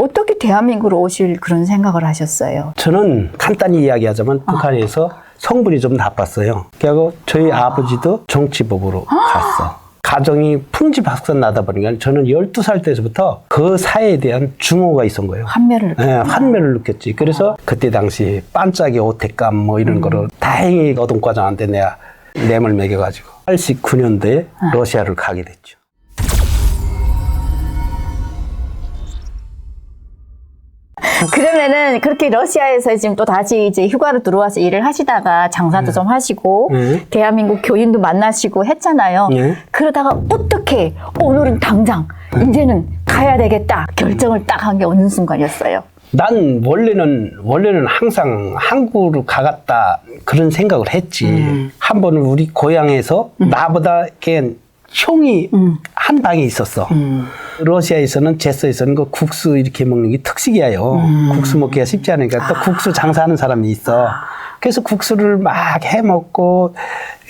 어떻게 대한민국으로 오실 그런 생각을 하셨어요? 저는 간단히 이야기하자면 북한에서 성분이 좀 나빴어요. 그리고 저희 아. 버지도 정치법으로 갔어. 가정이 풍지박산 나다 보니까 저는 12살 때부터 그 사회에 대한 증오가 있었던 거예요. 환멸을 예, 환멸을 느꼈지. 그래서 그때 당시 반짝이 오택감 뭐 이런 음. 거를 다행히 노동과장한테 내가 뇌물 매겨가지고 89년도에 아. 러시아를 가게 됐죠. 그러면은 그렇게 러시아에서 지금 또 다시 이제 휴가로 들어와서 일을 하시다가 장사도 좀 하시고 네. 대한민국 교인도 만나시고 했잖아요. 네. 그러다가 어떻게 오늘은 당장 이제는 가야 되겠다 결정을 딱 한 게 어느 순간이었어요. 난 원래는 원래는 항상 한국으로 가갔다 그런 생각을 했지. 음. 한 번은 우리 고향에서 나보다 걔 형이 한 방에 있었어. 음. 러시아에서는 제서에서는 그 국수 이렇게 먹는 게 특식이에요. 음. 국수 먹기가 쉽지 않으니까 아. 또 국수 장사하는 사람이 있어. 그래서 국수를 막 해 먹고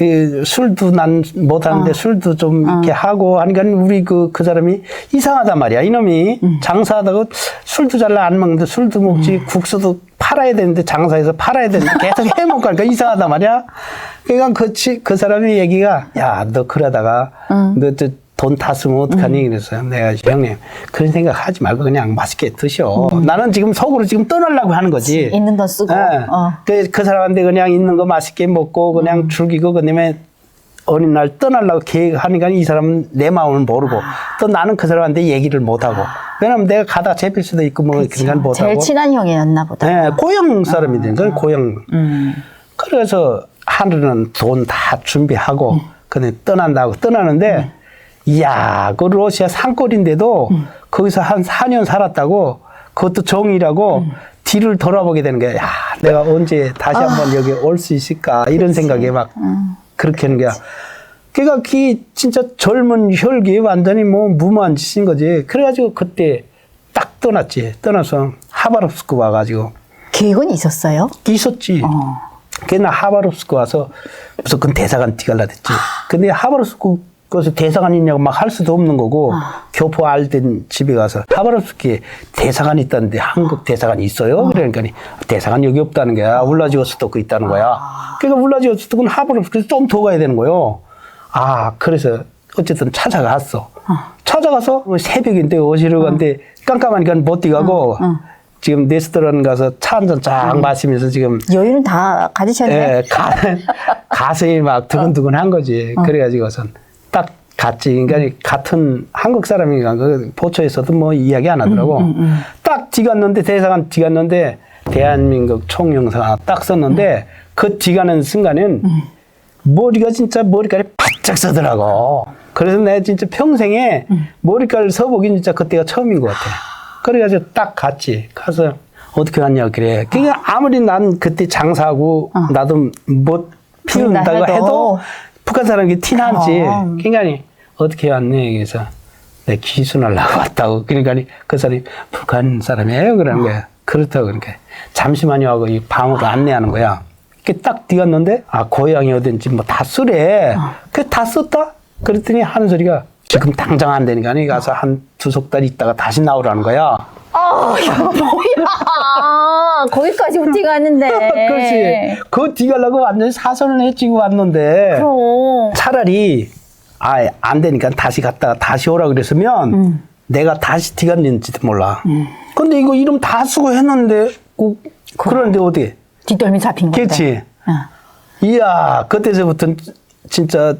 이 술도 난 어. 못하는데 술도 좀 이렇게 하고 하니까 우리 그그 사람이 이상하단 말이야. 이놈이 음. 장사하다가 술도 잘 안 먹는데 술도 먹지 국수도 팔아야 되는데 장사해서 팔아야 되는데 계속 해 먹고 하니까 이상하단 말이야. 그러니까 그, 치- 그 사람의 얘기가 야 너 그러다가 너저돈다 쓰면 어떡하니? 그래서 내가 형님 그런 생각 하지 말고 그냥 맛있게 드셔. 나는 지금 속으로 지금 떠나려고 하는 거지. 있는 돈 쓰고. 예. 어. 그, 그 사람한테 그냥 있는 거 맛있게 먹고 그냥 즐기고 그다음에 어느 날 떠나려고 계획하니까 이 사람은 내 마음을 모르고 아. 또 나는 그 사람한테 얘기를 못 하고. 왜냐면 내가 가다 잡힐 수도 있고 뭐 그러니까 못 제일 친한 형이었나 보다. 예, 고향 사람이니까 고향. 음. 그래서 하루는 돈 다 준비하고 근데 떠난다고 떠나는데 이야 그 러시아 산골인데도 거기서 한 4년 살았다고 그것도 정이라고 뒤를 돌아보게 되는 거야. 야 내가 언제 다시 한번 여기 올 수 있을까? 이런 생각에 막 그렇게 하는 거야. 그러니까 그 진짜 젊은 혈기 완전히 뭐 무모한 짓인 거지. 그래가지고 그때 딱 떠났지. 떠나서 하바롭스크 와가지고 계획은 있었어요? 있었지. 어. 그날 하바롭스크 와서 무조건 대사관 뛰갈라 됐지. 근데 하바롭스크 거기서 대사관 있냐고 막 할 수도 없는 거고 교포 알된 집에 가서 하바롭스크에 대사관 있다는데 한국 대사관이 있어요? 그러니까 대사관 여기 없다는 거야. 울라지오스토크 있다는 거야. 그러니까 울라지오스토크는 하바롭스크에서 좀더 가야 되는 거요. 아 그래서 어쨌든 찾아갔어. 찾아가서 새벽인데 어지러운데 깜깜하니까 못 뛰가고 지금 레스토랑 가서 차 한 잔 쫙 마시면서 지금 여유는 다 가지셨네. 예, 가, 가슴이 막 두근두근 한 거지. 그래가지고선 딱 갔지. 그러니까 같은 한국 사람이니까 그 보초에서도 뭐 이야기 안 하더라고. 딱 뒤갔는데 대사관 뒤갔는데 대한민국 총영사 딱 썼는데 그 뒤가는 순간엔 머리가 진짜 머리카락이 바짝 서더라고. 그래서 내가 진짜 평생에 머리카락을 서보긴 진짜 그때가 처음인 것 같아. 그래가지고 딱 갔지. 가서 어떻게 왔냐 그래. 그러니까 아무리 난 그때 장사하고 나도 못 피운다고 피운다 해도. 해도 북한 사람이 티나지. 그럼. 그러니까 어떻게 왔네. 그래서 내 기순하려고 왔다고. 그러니까 그 사람이 북한 사람이에요. 그러는 거야. 그렇다고 그러니까 잠시만요 하고 이 방으로 안내하는 거야. 이렇게 딱 뛰었는데 아 고향이 어딘지 뭐 다 쓰래. 그 다 썼다. 그랬더니 하는 소리가 지금 당장 안 되니까 가서 한 두 석 달 있다가 다시 나오라는 거야. 아, 이거 뭐야. 거기까지 어떻게 가는데. 그렇지. 그 뒤가려고 완전히 사선을 해치고 왔는데 그럼. 차라리 아안 되니까 다시 갔다가 다시 오라 그랬으면 음. 내가 다시 뒤갔는지도 몰라. 근데 이거 이름 다 쓰고 했는데 그, 그런데 어디? 뒷덜미 잡힌 건데. 그렇지. 어. 이야 그때서부터 진짜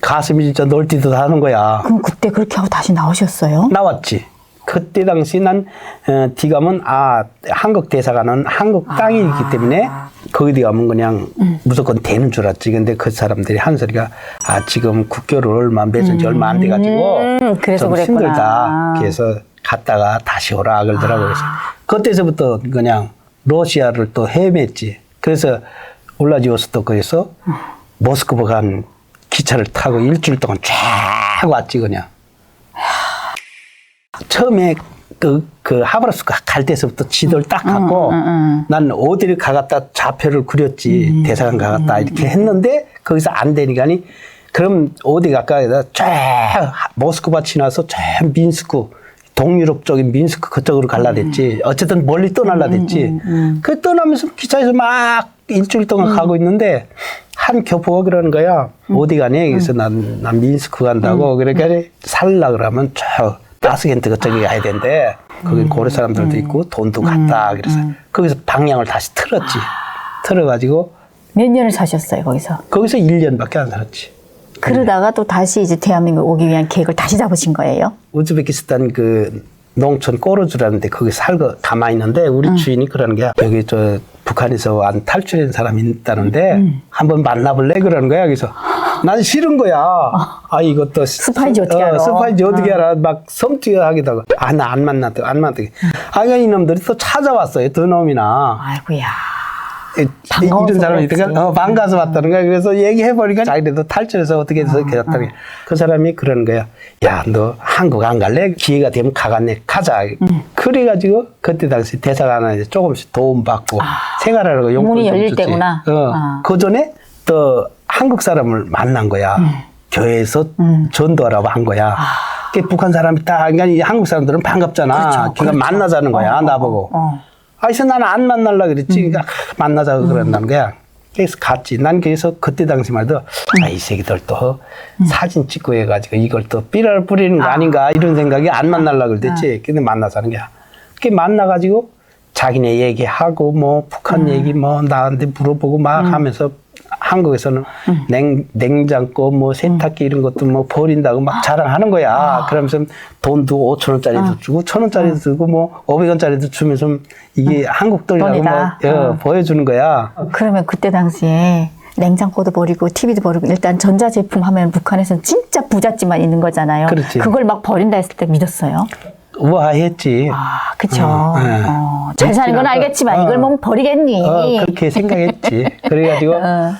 가슴이 진짜 널뛰듯 하는 거야. 그럼 그때 그렇게 하고 다시 나오셨어요? 나왔지. 그때 당시 난 어, 뒤가면 아 한국 대사관은 한국 땅이기 때문에 거기 가면 그냥 무조건 되는 줄 알았지. 근데 그 사람들이 한 소리가 아 지금 국교를 얼마 맺은 지 얼마 안 돼가지고 음, 그래서 좀 그랬구나. 힘들다. 그래서 갔다가 다시 오라 그러더라고요. 그래서 그때서부터 그냥 러시아를 또 헤맸지. 그래서 울라지오스토크에서 모스크바 간 기차를 타고 일주일 동안 쫙 왔지 그냥. 처음에 그, 그 하바rov스크 갈 때서부터 지도를 딱 갖고 난 어디를 가갔다 좌표를 그렸지. 대사관 가갔다 이렇게 했는데 거기서 안 되니까니 그럼 어디 해서 쫙 모스크바 지나서 쫙 민스크 동유럽 쪽인 민스크 그쪽으로 갈라댔지. 어쨌든 멀리 떠날라댔지. 그 떠나면서 기차에서 막 일주일 동안 가고 있는데 한 교포가 그러는 거야. 어디 가니? 그래서 난, 난 민스크 간다고. 그러니까 살라 그러면 저 다스겐트 그쪽에 가야 된대. 거기 고래 사람들도 있고 돈도 갔다. 그래서 거기서 방향을 다시 틀었지. 틀어가지고 몇 년을 사셨어요 거기서? 거기서 1년밖에 안 살았지. 그러다가 또 다시 이제 대한민국 오기 위한 계획을 다시 잡으신 거예요? 우즈베키스탄 그 농촌 꼬르주라는데 거기 살고 가만히 있는데 우리 주인이 그러는 거야. 여기 저 북한에서 완 탈출한 사람이 있다는데 한번 만나볼래 그러는 거야. 그래서 난 싫은 거야. 아 이것도 스파이지 어떻게 어, 알아? 스파이지 어떻게 알아? 막 섬뜩하기도 하고. 아나 안 만났다. 안 만났다. 아 이놈들이 또 찾아왔어요. 두 놈이나. 아이고야. 이- 이런 사람이. 있다가 어, 반가워서 왔다는 거야. 그래서 얘기해 보니까 자기네도 탈출해서 어떻게 해서 계셨다는 거야. 그 사람이 그러는 거야. 야, 너 한국 안 갈래? 기회가 되면 가갔네. 가자. 그래가지고 그때 당시 대사관에 조금씩 도움 받고 생활하라고 용돈 문이 좀 열릴 줬지. 때구나. 어. 아. 그 전에 또 한국 사람을 만난 거야. 교회에서 전도하라고 한 거야. 그 북한 사람이 딱, 그러니까 이 한국 사람들은 반갑잖아. 그러니까 만나자는 거야, 나보고. 어. 아, 그래서 나는 안 만날라 그랬지. 그러니까 아, 만나자고 그런다는 거야. 그래서 갔지. 난 그래서 그때 당시만 해도 아, 이 새끼들 또 사진 찍고 해가지고 이걸 또 삐랄 뿌리는 거 아 닌가 이런 생각이 안 만날라 그랬지. 근데 만나자는 거야. 그 만나가지고 자기네 얘기하고 뭐 북한 얘기 뭐 나한테 물어보고 막 하면서 한국에서는 냉, 냉장고 뭐 세탁기 이런 것도 뭐 버린다고 막 자랑하는 거야. 그러면서 돈도 5천 원짜리도 주고 천 원짜리도 주고 뭐 500원짜리도 주면서 이게 한국 돈이라고 뭐 돈이다. 어, 어. 보여주는 거야. 그러면 그때 당시에 냉장고도 버리고 TV도 버리고 일단 전자제품 하면 북한에서는 진짜 부잣집만 있는 거잖아요. 그렇지. 걸막 버린다 했을 때 믿었어요. 우아했지. 아, 그쵸. 어, 네. 어, 잘 사는 건. 알겠지만 이걸 어. 뭐 버리겠니? 어, 그렇게 생각했지. 그래가지고 어.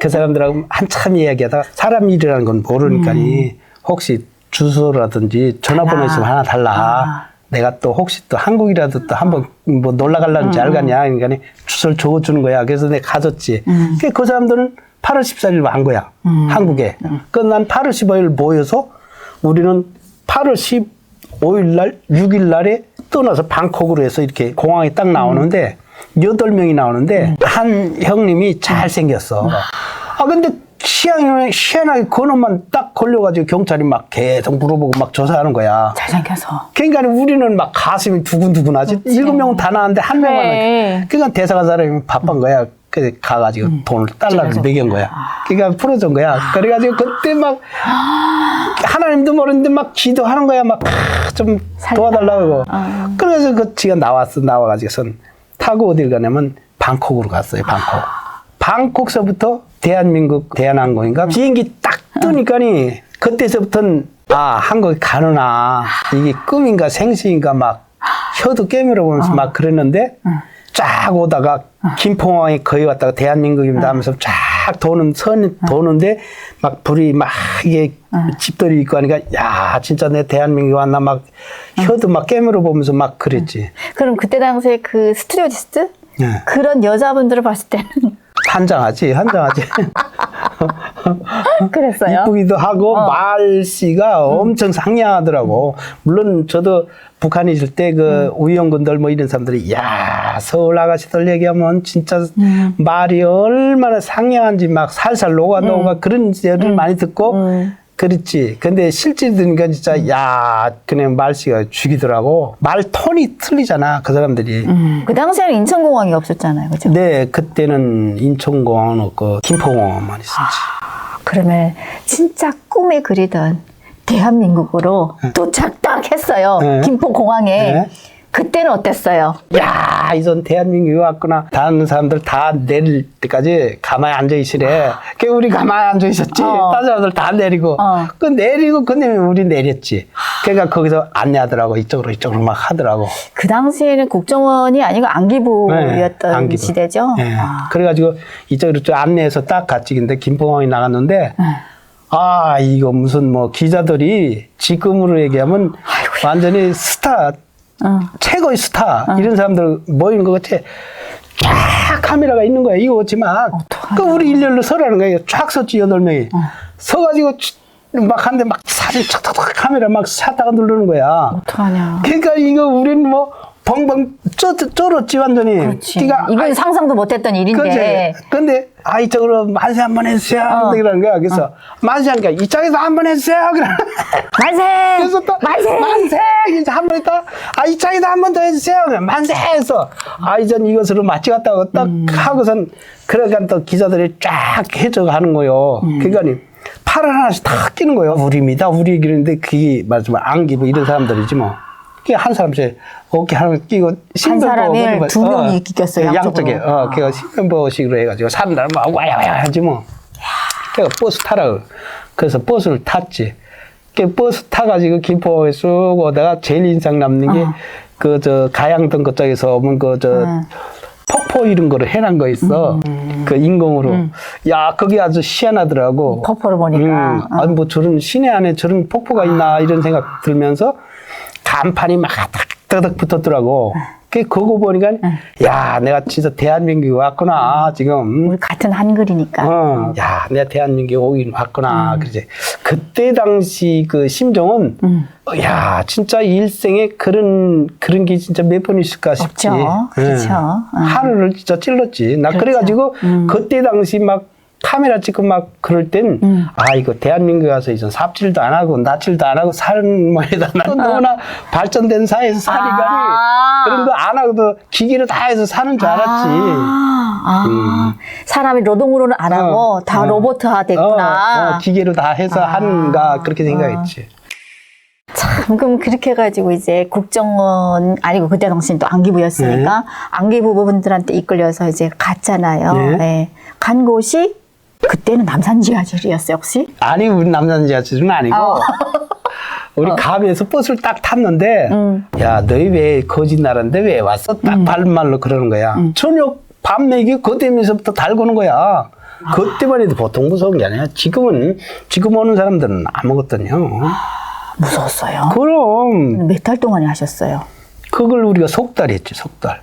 그 사람들하고 한참 이야기하다가 사람 일이라는 건 모르니까니 혹시 주소라든지 전화번호. 있으면 하나 달라. 아. 내가 또 혹시 또 한국이라도 또 한번 뭐 놀러 갈라는지 알겠냐. 그러니까 주소를 줘주는 거야. 그래서 내가 가졌지. 그그 사람들은 8월 14일 간 거야. 한국에. 그난 8월 15일 모여서 우리는 8월 15일 날, 6일 날에 떠나서 방콕으로 해서 이렇게 공항에 딱 나오는데 여덟 명이 나오는데 한 형님이 잘 생겼어. 아 근데 희한하게, 희한하게 그 놈만 딱 걸려가지고 경찰이 막 계속 물어보고 막 조사하는 거야. 잘생겨서. 그러니까 우리는 막 가슴이 두근두근하지. 일곱 명은 다 나왔는데 한 그래. 명만. 그러니까 대사관 사람이 바쁜 거야. 그래서 가가지고 돈을 달러를 매긴 거야. 그러니까 풀어준 거야. 그래가지고 그때 막 하나님도 모르는데 막 기도하는 거야. 막 좀 도와달라고. 그래서 그 지가 나왔어. 나와가지고선 타고 어딜 가냐면 방콕으로 갔어요. 방콕. 방콕서부터 대한민국 대한항공인가 비행기 딱 뜨니까니 그때서부터는 아 한국에 가느나 이게 꿈인가 생시인가 막 혀도 깨물어 보면서 막 그랬는데 쫙 오다가 김포공항에 거의 왔다가 대한민국입니다 하면서 쫙 도는 선 도는데 막 불이 막 이게 집들이 있고 하니까 야 진짜 내 대한민국 왔나 막 혀도 막 깨물어 보면서 막 그랬지. 그럼 그때 당시에 그 스튜디오디스트? 예. 그런 여자분들을 봤을 때는? 한장하지 한장하지 그랬어요. 이쁘기도 하고 어. 말씨가 엄청 상냥하더라고. 물론 저도 북한에 있을 때 그 우영군들 뭐 이런 사람들이 야 서울 아가씨들 얘기하면 진짜 말이 얼마나 상냥한지 막 살살 녹아 녹아 그런 얘기를 많이 듣고 그렇지. 근데 실제 들으니까 진짜 야 그냥 말씨가 죽이더라고. 말 톤이 틀리잖아 그 사람들이. 그 당시에는 인천공항이 없었잖아요. 그죠? 네 그때는 인천공항은 없고 김포공항만 있었지. 그러면 진짜 꿈에 그리던 대한민국으로 도착 딱 했어요. 네. 김포공항에. 네. 그때는 어땠어요? 야, 이전 대한민국에 왔구나. 다른 사람들 다 내릴 때까지 가만히 앉아 있으래. 그 우리 가만히 앉아 있었지. 어. 다른 사람들 다 내리고. 어. 그 내리고 근데 우리 내렸지. 그러니까 거기서 안내하더라고. 이쪽으로 이쪽으로 막 하더라고. 그 당시에는 국정원이 아니고 안기부였던 네, 안기부. 시대죠. 예. 아. 그래가지고 이쪽으로 쭉 안내해서 딱 갔지. 근데 김포공항에 나갔는데 네. 아, 이거 무슨 뭐 기자들이 지금으로 얘기하면 완전히 스타 어. 최고의 스타 이런 사람들 모이는 것 같아. 쫙 카메라가 있는 거야. 이거 없지만. 그 우리 일렬로 서라는 거예요. 쫙 섰지 여덟 명이. 서가지고 막 하는데 막 사, 다시 척척척 카메라 막 샀다가 누르는 거야. 어떡하냐. 그러니까 이거 우린 뭐 벙벙 쩔, 쩔었지 완전히. 그렇지. 그러니까 이건 상상도 못했던 일인데. 그지? 근데, 아, 이쪽으로 만세 한 번 해주세요. 어. 그러는 거야. 그래서, 만세 하니까 이쪽에서 한 번 해주세요. 그래. 만세! 그래서 또, 만세! 만세! 이제 한번 있다, 아, 이쪽에서 한 번 더 해주세요. 그래. 만세! 해서, 아, 이전 이것으로 마치 갔다고 딱 음. 하고선, 그러니까 또 기자들이 쫙 해줘 가는 거요. 음. 그러니까, 팔을 하나씩 탁 끼는 거예요. 우리입니다. 우리 그런데 그게 말하자면 안기고 이런 사람들이지 뭐. 그게 한 사람씩 어깨 하나 끼고 신변보호 두 명이 끼겼어요, 양쪽에. 어, 걔가 신변보호식으로 해가지고 사람들 막 와야 와야 하지 뭐. 걔가 버스 타라고. 그래서 버스를 탔지. 그 버스 타가지고 김포에 쑥 오다가 제일 인상 남는 게 그저 가양동 그쪽에서 오면 그저 음. 폭포 이런 거를 해놓은 거 있어. 그 인공으로. 야, 거기 아주 희한하더라고. 폭포를 보니까. 음, 어. 아니 뭐 저런 시내 안에 저런 폭포가 있나 이런 생각 들면서 간판이 막 딱딱딱 붙었더라고. 그 그거 보니까 야 내가 진짜 대한민국에 왔구나 지금. 우리 같은 한글이니까. 어, 야 내가 대한민국에 오긴 음. 왔구나. 그러지. 그때 당시 그 심정은 음. 어, 야 진짜 일생에 그런 그런 게 진짜 몇 번 있을까 싶지. 없죠. 그렇죠. 음. 하루를 진짜 찔렀지. 나 그렇죠. 그래가지고 그때 당시 막 카메라 찍고 막 그럴 땐, 음. 아, 이거 대한민국에 와서 이제 삽질도 안 하고, 낯질도 안 하고, 사는 뭐에다 나 너무나 발전된 사회에서 사니까, 아. 그런 거 안 하고도 기계로 다 해서 사는 줄 알았지. 아, 아. 사람이 노동으로는 안 하고 어, 다 어. 로봇화 됐구나. 어, 어, 기계로 다 해서 아. 하는가, 그렇게 생각했지. 참, 그럼 그렇게 해가지고 이제 국정원, 아니고 그때 당시는 또 안기부였으니까 네. 안기부 부분들한테 이끌려서 이제 갔잖아요. 네. 네. 간 곳이 그때는 남산 지하철이었어요, 혹시? 아니, 우리 남산 지하철은 아니고, 어. 우리 감에서 버스를 딱 탔는데, 음. 야, 너희 왜 거짓 나라인데 왜 왔어? 딱 발말로 그러는 거야. 음. 저녁 밥 먹이 그때면서부터 달고는 거야. 그때만 해도 보통 무서운 게 아니야. 지금은, 지금 오는 사람들은 아무것도요. 무서웠어요. 그럼, 몇 달 동안 하셨어요? 그걸 우리가 석달 했지, 석 달.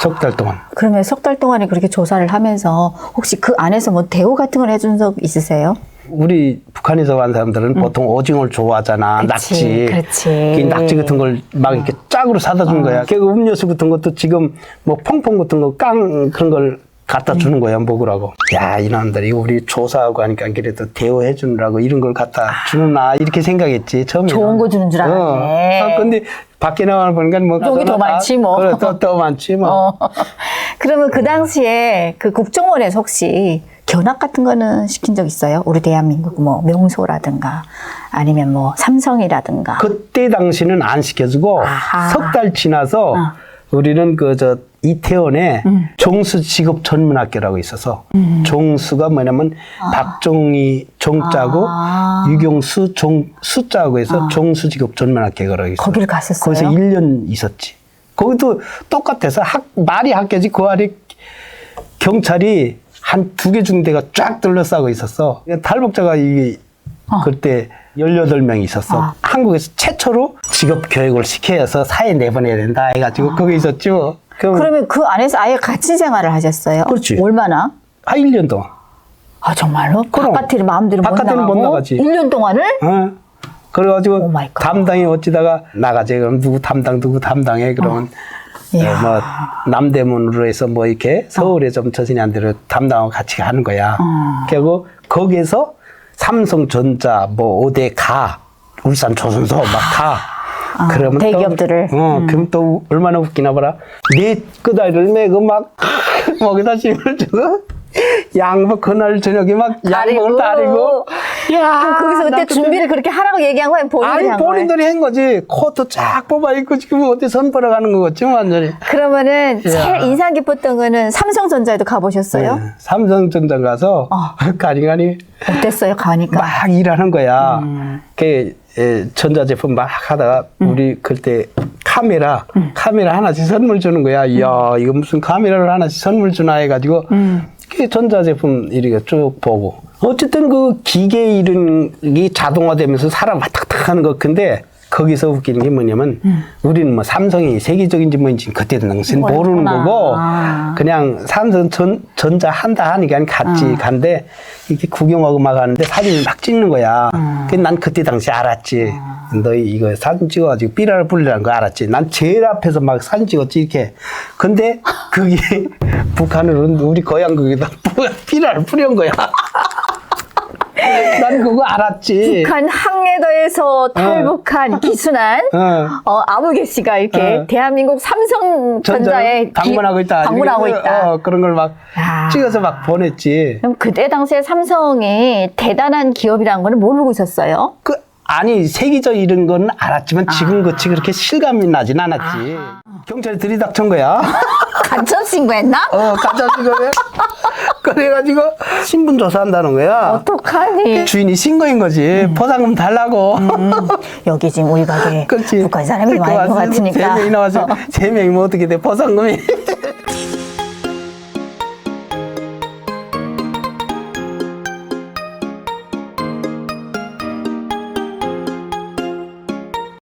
석 달 동안. 그러면 석 달 동안에 그렇게 조사를 하면서 혹시 그 안에서 뭐 대우 같은 걸 해준 적 있으세요? 우리 북한에서 온 사람들은 보통 오징어를 좋아하잖아. 음. 그치, 낙지. 그렇지. 그 낙지 같은 걸 막 이렇게 짝으로 사다 주는 거야. 그 음료수 같은 것도 지금 뭐 퐁퐁 같은 거 깡 그런 걸 갖다 주는 거야, 먹으라고. 야, 이놈들이 우리 조사하고 하니까 그래도 대우해 주느라고 이런 걸 갖다 주나 이렇게 생각했지, 처음에. 좋은 거 주는 줄 알았네. 아, 근데 밖에 나와 보니까 뭐. 여기 더 많지, 뭐. 그래, 더, 더 많지 뭐. 어. 그러면 그 당시에 그 국정원에서 혹시 견학 같은 거는 시킨 적 있어요? 우리 대한민국 뭐 명소라든가 아니면 뭐 삼성이라든가. 그때 당시는 안 시켜주고 아하. 석달 지나서 어. 우리는 그 저 이태원에 음. 종수 직업 전문 학교라고 있어서 종수가 뭐냐면 박종이 종자고 아. 유경수 종 수자고 해서 종수 직업 전문 학교라고 있어. 거기를 갔었어요? 거기서 1년 있었지. 거기도 똑같아서 학 말이 학교지 그 안에 경찰이 한 두 개 중대가 쫙 둘러싸고 있었어. 탈북자가 이 그때 18명이 있었어. 아. 한국에서 최초로 직업 교육을 시켜서 사회 내보내야 된다 해가지고 거기 있었죠. 그럼 그러면 그 안에서 아예 같이 생활을 하셨어요? 그렇지. 얼마나? 한 1년 동안. 아 정말로? 그럼. 바깥으로 마음대로 못 바깥에는 나가고 못 나가지. 1년 동안을? 어? 그래가지고 마이 갓. 담당이 어찌다가 나가지 그럼 누구 담당 누구 담당해 그러면 이야. 어, 뭐 남대문으로 해서 뭐 이렇게 서울에 좀 처신한 대로 담당하고 같이 가는 거야. 어. 그리고 거기에서 삼성전자 뭐 어디 가 울산 조선소 막 가. 아, 그러면 또- 대기업들을. 음. 어, 그럼 또 얼마나 웃기나 봐라. 네 끄다리를 메고 막 먹이다 짐을 주고 양복 그날 저녁에 막 양복을 다리고. 야, 거기서 나 그때 준비를 그렇게 하라고 얘기한 거예요? 본인들이 아니 한 거예요? 본인들이 한 거지 코트 쫙 뽑아 입고 지금 어디 선보러 가는 거겠지 완전히 그러면은 제일 야. 인상 깊었던 거는 삼성전자에도 가보셨어요? 네, 삼성전자 가서 어. 가니가니 어땠어요? 가니까. 막 일하는 거야 음. 그 에, 전자제품 막 하다가 우리 그때 카메라 음. 카메라 하나씩 선물 주는 거야 이야 이거 무슨 카메라를 하나씩 선물 주나 해가지고 음. 그 전자제품 이렇게 쭉 보고 어쨌든 그 기계 게 자동화되면서 사람 왔다 갔다 하는 거 근데 거기서 웃기는 게 뭐냐면 우리는 뭐 삼성이 세계적인지 뭔지 그때 당시는 모르는. 거고 아. 그냥 삼성 전, 전자 한다 하니까 같이 간데 이렇게 구경하고 막 하는데 사진을 막 찍는 거야. 그난 그때 당시 알았지. 너희 이거 사진 찍어가지고 삐라를 뿌리라는 거 알았지. 난 제일 앞에서 막 사진 찍었지 이렇게. 근데 그게 북한으로는 우리 고향국에다 삐라를 뿌린 거야. 난 그거 알았지. 북한 항해도에서 탈북한 기순한 어. 어, 아무개 씨가 이렇게 어. 대한민국 삼성전자에 전자에 방문하고 있다. 방문하고 이렇게, 있다. 어, 그런 걸막 야. 찍어서 막 보냈지. 그럼 그때 당시에 삼성이 대단한 기업이라는 걸 모르고 있었어요. 그 아니 세계적 이런 건 알았지만 지금 같이 그렇게 실감이 나진 않았지. 경찰이 들이닥친 거야. 간첩 신고했나? 어, 가짜 신고해. 그래가지고 신분 조사한다는 거야. 어떡하니? 주인이 신고인 거지. 포상금 달라고. 여기 지금 우리 가게 그렇지. 북한 사람이 많이 온것 왔어요. 세 같으니까. 명이 나와서 세 명이 면 어떻게 돼? 포상금이.